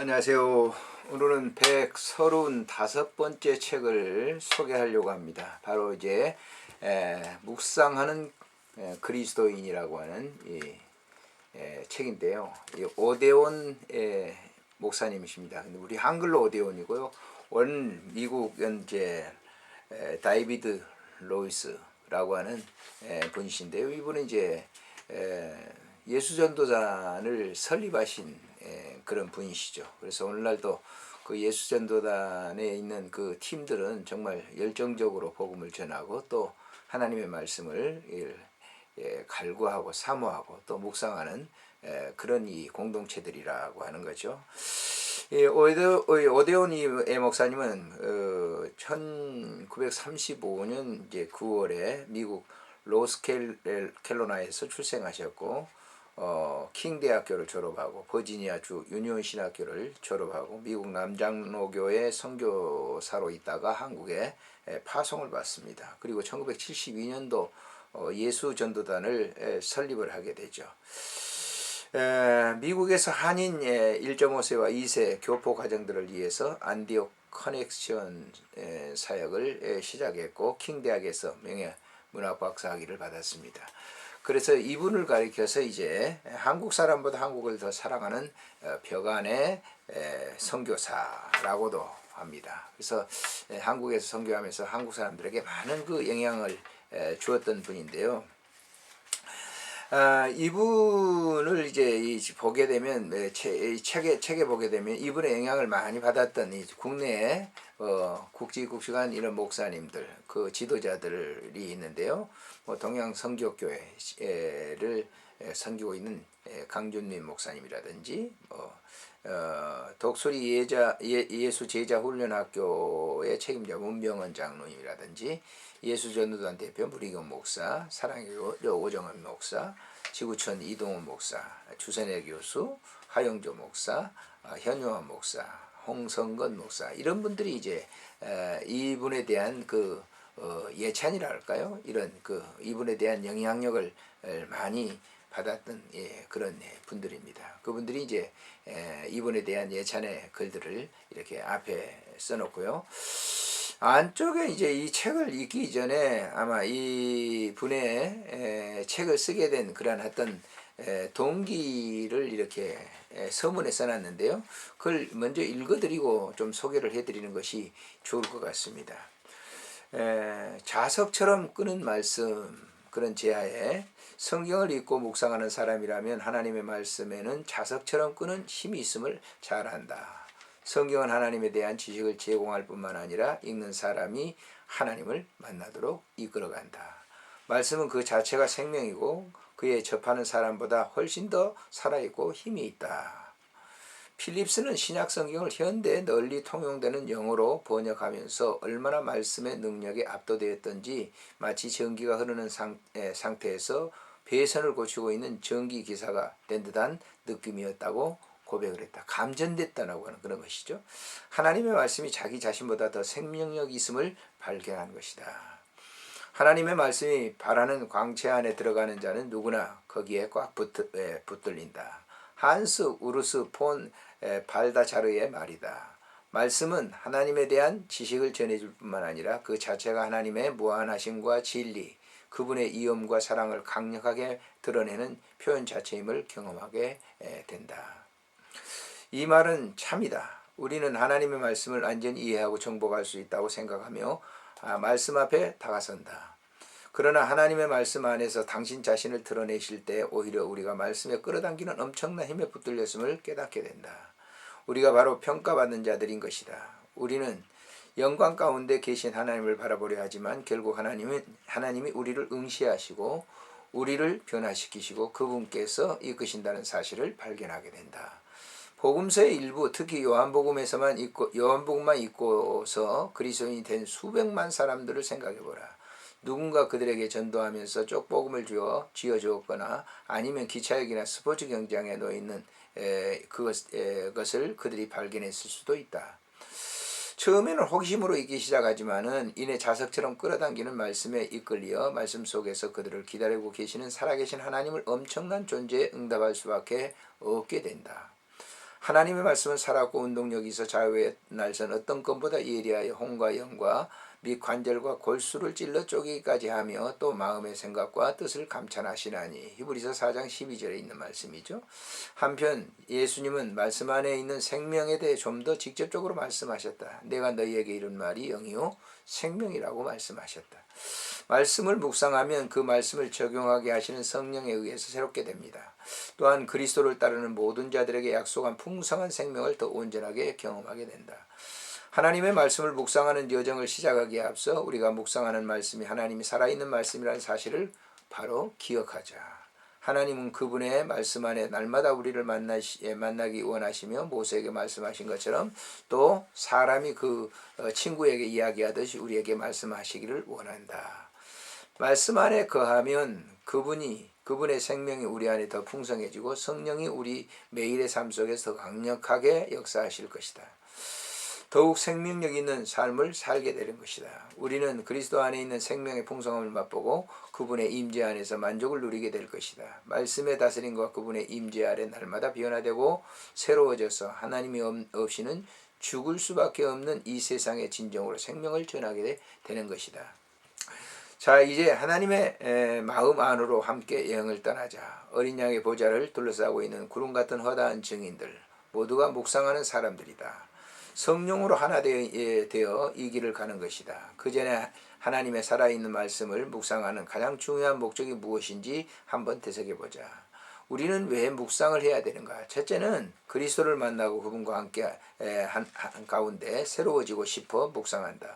안녕하세요. 오늘은 135번째 책을 소개하려고 합니다. 바로 이제 에, 묵상하는 에, 그리스도인이라고 하는 이 에, 책인데요. 이 오데온 에, 목사님이십니다. 근데 우리 한글로 오데온이고요. 원 미국 현재 에, 다이비드 로이스라고 하는 에, 분이신데요. 이분은 이제 에, 예수 전도단을 설립하신 에, 그런 분이시죠. 그래서 오늘날도 그 예수전도단에 있는 그 팀들은 정말 열정적으로 복음을 전하고 또 하나님의 말씀을 예, 예, 갈구하고 사모하고 또 묵상하는 에, 그런 이 공동체들이라고 하는 거죠. 이 오데, 오데온 이 목사님은 어, 1935년 이제 9월에 미국 로스캐로나에서 출생하셨고 어, 킹 대학교를 졸업하고 버지니아 주 유니온 신학교를 졸업하고 미국 남장로교회 선교사로 있다가 한국에 에, 파송을 받습니다. 그리고 1972년도 어, 예수 전도단을 에, 설립을 하게 되죠. 에, 미국에서 한인 1.5세와 2세 교포 가정들을 위해서 안디옥 커넥션 에, 사역을 에, 시작했고 킹 대학에서 명예 문학 박사 학위를 받았습니다. 그래서 이분을 가리켜서 이제 한국 사람보다 한국을 더 사랑하는 어, 벽안의 선교사라고도 합니다. 그래서 한국에서 선교하면서 한국 사람들에게 많은 그 영향을 주었던 분인데요. 아, 이분을 이제 보게 되면 책에 책에 보게 되면 이분의 영향을 많이 받았던 이 국내에 어, 국지국식한 이런 목사님들 그 지도자들이 있는데요. 뭐 동양 성교교회를 섬기고 있는 강준민 목사님이라든지 뭐 어, 독수리 예자 예, 수 제자 훈련학교의 책임자 문병원 장로님이라든지 예수 전도단 대표 무리경 목사, 사랑의 오정은 목사, 지구촌 이동훈 목사, 주선혜 교수, 하영조 목사, 아, 현용환 목사, 홍성건 목사 이런 분들이 이제 이분에 대한 그 어, 예찬이라 할까요? 이런 그 이분에 대한 영향력을 많이 받았던 예, 그런 예, 분들입니다. 그분들이 이제 이분에 대한 예찬의 글들을 이렇게 앞에 써놓고요. 안쪽에 이제 이 책을 읽기 전에 아마 이 분의 책을 쓰게 된 그러한 어떤 동기를 이렇게 서문에 써놨는데요. 그걸 먼저 읽어드리고 좀 소개를 해드리는 것이 좋을 것 같습니다. 자석처럼 끄는 말씀 그런 제하에 성경을 읽고 묵상하는 사람이라면 하나님의 말씀에는 자석처럼 끄는 힘이 있음을 잘 안다. 성경은 하나님에 대한 지식을 제공할 뿐만 아니라 읽는 사람이 하나님을 만나도록 이끌어간다. 말씀은 그 자체가 생명이고 그에 접하는 사람보다 훨씬 더 살아있고 힘이 있다. 필립스는 신약 성경을 현대 널리 통용되는 영어로 번역하면서 얼마나 말씀의 능력에 압도되었던지 마치 전기가 흐르는 상, 에, 상태에서 배선을 고치고 있는 전기 기사가 된 듯한 느낌이었다고 고백을 했다. 감전됐다라고 하는 그런 것이죠. 하나님의 말씀이 자기 자신보다 더 생명력 있음을 발견한 것이다. 하나님의 말씀이 바라는 광채 안에 들어가는 자는 누구나 거기에 꽉 붙, 에, 붙들린다. 한스 우르스 폰 에, 발다자르의 말이다. 말씀은 하나님에 대한 지식을 전해줄 뿐만 아니라 그 자체가 하나님의 무한하심과 진리, 그분의 이엄과 사랑을 강력하게 드러내는 표현 자체임을 경험하게 된다. 이 말은 참이다. 우리는 하나님의 말씀을 완전히 이해하고 정복할 수 있다고 생각하며 아, 말씀 앞에 다가선다. 그러나 하나님의 말씀 안에서 당신 자신을 드러내실 때 오히려 우리가 말씀에 끌어당기는 엄청난 힘에 붙들렸음을 깨닫게 된다. 우리가 바로 평가받는 자들인 것이다. 우리는 영광 가운데 계신 하나님을 바라보려 하지만 결국 하나님은 하나님이 우리를 응시하시고 우리를 변화시키시고 그분께서 이끄신다는 사실을 발견하게 된다. 복음서의 일부 특히 요한복음에서만 있고 요한복음만 있고서 그리스도인이 된 수백만 사람들을 생각해 보라. 누군가 그들에게 전도하면서 쪽복음을 주어 쥐어 주었거나 아니면 기차역이나 스포츠 경장에 놓여 있는 에, 그것, 에, 것을 그들이 발견했을 수도 있다. 처음에는 호기심으로 읽기 시작하지만은 이내 자석처럼 끌어당기는 말씀에 이끌려 말씀 속에서 그들을 기다리고 계시는 살아계신 하나님을 엄청난 존재에 응답할 수밖에 없게 된다. 하나님의 말씀은 살았고 운동력이 있어 자유의 날선 어떤 것보다 예리하여 홍과 영과 및 관절과 골수를 찔러 쪼개기까지 하며 또 마음의 생각과 뜻을 감찰하시나니 히브리서 4장 12절에 있는 말씀이죠. 한편 예수님은 말씀 안에 있는 생명에 대해 좀 더 직접적으로 말씀하셨다. 내가 너희에게 이른 말이 영이요 생명이라고 말씀하셨다. 말씀을 묵상하면 그 말씀을 적용하게 하시는 성령에 의해서 새롭게 됩니다. 또한 그리스도를 따르는 모든 자들에게 약속한 풍성한 생명을 더 온전하게 경험하게 된다. 하나님의 말씀을 묵상하는 여정을 시작하기에 앞서 우리가 묵상하는 말씀이 하나님이 살아있는 말씀이라는 사실을 바로 기억하자. 하나님은 그분의 말씀 안에 날마다 우리를 만나시, 예, 만나기 원하시며 모세에게 말씀하신 것처럼 또 사람이 그 어, 친구에게 이야기하듯이 우리에게 말씀하시기를 원한다. 말씀 안에 거하면 그분이 그분의 생명이 우리 안에 더 풍성해지고 성령이 우리 매일의 삶 속에서 더 강력하게 역사하실 것이다. 더욱 생명력 있는 삶을 살게 되는 것이다. 우리는 그리스도 안에 있는 생명의 풍성함을 맛보고 그분의 임재 안에서 만족을 누리게 될 것이다. 말씀의 다스림과 그분의 임재 아래 날마다 변화되고 새로워져서 하나님이 없이는 죽을 수밖에 없는 이 세상의 진정으로 생명을 전하게 되는 것이다. 자 이제 하나님의 마음 안으로 함께 여행을 떠나자 어린 양의 보좌를 둘러싸고 있는 구름 같은 허다한 증인들 모두가 묵상하는 사람들이다. 성령으로 하나 예, 되어 이 길을 가는 것이다. 그 전에 하나님의 살아있는 말씀을 묵상하는 가장 중요한 목적이 무엇인지 한번 되새겨 보자. 우리는 왜 묵상을 해야 되는가? 첫째는 그리스도를 만나고 그분과 함께 한, 한 가운데 새로워지고 싶어 묵상한다.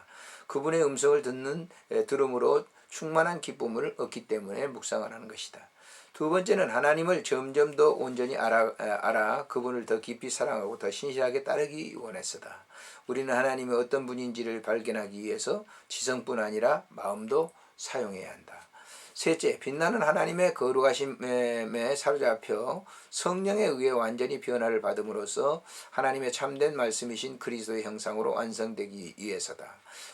그분의 음성을 듣는 들음으로 충만한 기쁨을 얻기 때문에 묵상을 하는 것이다. 두 번째는 하나님을 점점 더 온전히 알아, 알아 그분을 더 깊이 사랑하고 더 신실하게 따르기 원했어다. 우리는 하나님이 어떤 분인지를 발견하기 위해서 지성뿐 아니라 마음도 사용해야 한다. 셋째, 빛나는 하나님의 거룩하심에 사로잡혀 성령에 의해 완전히 변화를 받음으로써 하나님의 참된 말씀이신 그리스도의 형상으로 완성되기 위해서다.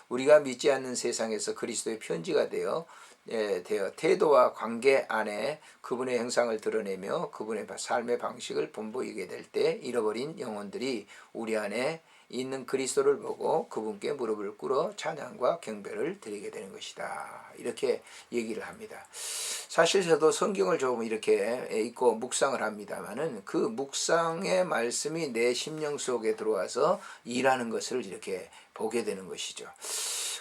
우리가 믿지 않는 세상에서 그리스도의 편지가 되어 예, 되어 태도와 관계 안에 그분의 형상을 드러내며 그분의 삶의 방식을 본보이게 될 때 잃어버린 영혼들이 우리 안에 있는 그리스도를 보고 그분께 무릎을 꿇어 찬양과 경배를 드리게 되는 것이다. 이렇게 얘기를 합니다. 사실 저도 성경을 조금 이렇게 읽고 묵상을 합니다만은 그 묵상의 말씀이 내 심령 속에 들어와서 일하는 것을 이렇게 보게 되는 것이죠.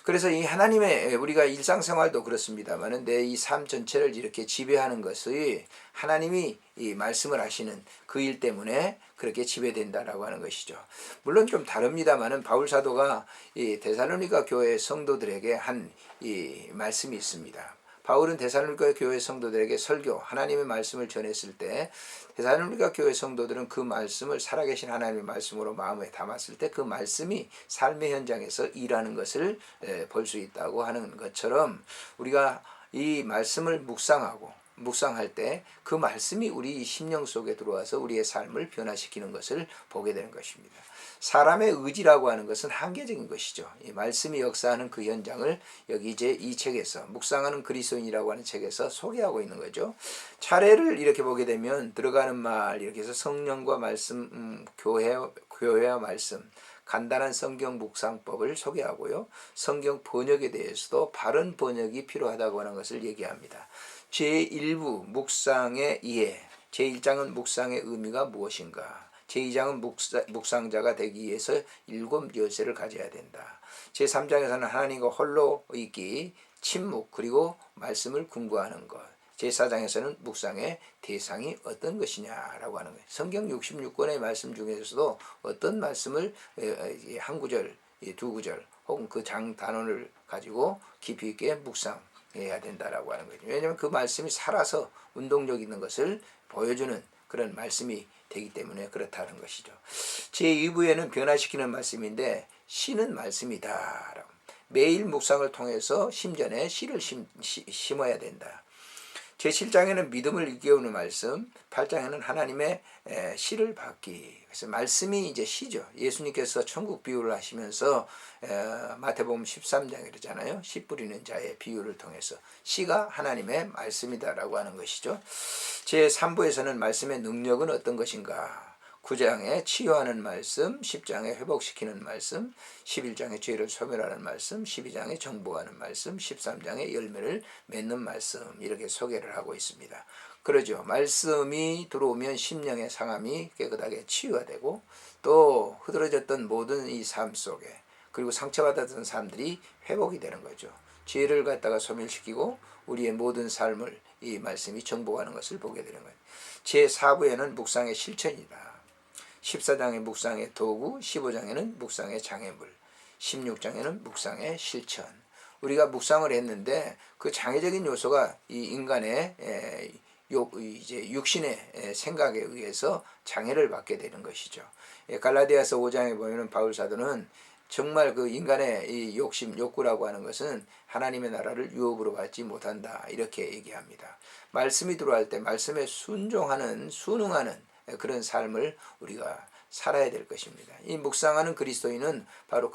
그래서 이 하나님의 우리가 일상생활도 그렇습니다만은 내 이 삶 전체를 이렇게 지배하는 것이 하나님이 이 말씀을 하시는 그 일 때문에 그렇게 지배된다라고 하는 것이죠. 물론 좀 다릅니다만은 바울 사도가 이 데살로니가 교회 성도들에게 한 이 말씀이 있습니다. 바울은 데살로니가 교회 성도들에게 설교 하나님의 말씀을 전했을 때 데살로니가 교회 성도들은 그 말씀을 살아계신 하나님의 말씀으로 마음에 담았을 때 그 말씀이 삶의 현장에서 일하는 것을 볼 수 있다고 하는 것처럼 우리가 이 말씀을 묵상하고 묵상할 때 그 말씀이 우리 심령 속에 들어와서 우리의 삶을 변화시키는 것을 보게 되는 것입니다. 사람의 의지라고 하는 것은 한계적인 것이죠. 이 말씀이 역사하는 그 현장을 여기 이제 이 책에서 묵상하는 그리스도인이라고 하는 책에서 소개하고 있는 거죠. 차례를 이렇게 보게 되면 들어가는 말 이렇게 해서 성령과 말씀, 음, 교회, 교회와 말씀, 간단한 성경 묵상법을 소개하고요. 성경 번역에 대해서도 바른 번역이 필요하다고 하는 것을 얘기합니다. 제1부 묵상의 이해, 제1장은 묵상의 의미가 무엇인가? 제2장은 묵사, 묵상자가 되기 위해서 일곱 열쇠를 가져야 된다. 제3장에서는 하나님과 홀로 있기, 침묵, 그리고 말씀을 궁구하는 것. 제4장에서는 묵상의 대상이 어떤 것이냐라고 하는 거예요. 성경 66권의 말씀 중에서도 어떤 말씀을 한 구절, 두 구절 혹은 그 장 단원을 가지고 깊이 있게 묵상 해야 된다라고 하는 거죠. 왜냐하면 그 말씀이 살아서 운동력 있는 것을 보여주는 그런 말씀이 되기 때문에 그렇다는 것이죠. 제2부에는 변화시키는 말씀인데 시는 말씀이다. 매일 묵상을 통해서 심전에 시를 심, 시, 심어야 된다. 제7장에는 믿음을 일깨우는 말씀, 8장에는 하나님의 시를 받기. 그래서 말씀이 이제 시죠. 예수님께서 천국 비유를 하시면서 마태복음 13장에 그러잖아요. 씨 뿌리는 자의 비유를 통해서 시가 하나님의 말씀이다라고 하는 것이죠. 제3부에서는 말씀의 능력은 어떤 것인가? 9장에 치유하는 말씀, 10장에 회복시키는 말씀, 11장에 죄를 소멸하는 말씀, 12장에 정복하는 말씀, 13장에 열매를 맺는 말씀 이렇게 소개를 하고 있습니다. 그러죠. 말씀이 들어오면 심령의 상함이 깨끗하게 치유가 되고 또 흐드러졌던 모든 이 삶 속에 그리고 상처받았던 사람들이 회복이 되는 거죠. 죄를 갖다가 소멸시키고 우리의 모든 삶을 이 말씀이 정복하는 것을 보게 되는 거예요. 제 4부에는 묵상의 실천이다. 14장의 묵상의 도구, 15장에는 묵상의 장애물, 16장에는 묵상의 실천. 우리가 묵상을 했는데 그 장애적인 요소가 이 인간의 에, 요, 이제 육신의 에, 생각에 의해서 장애를 받게 되는 것이죠. 예, 갈라디아서 5장에 보면은 바울 사도는 정말 그 인간의 이 욕심, 욕구라고 하는 것은 하나님의 나라를 유업으로 받지 못한다. 이렇게 얘기합니다. 말씀이 들어갈 때 말씀에 순종하는, 순응하는 그런 삶을 우리가 살아야 될 것입니다. 이 묵상하는 그리스도인은 바로 그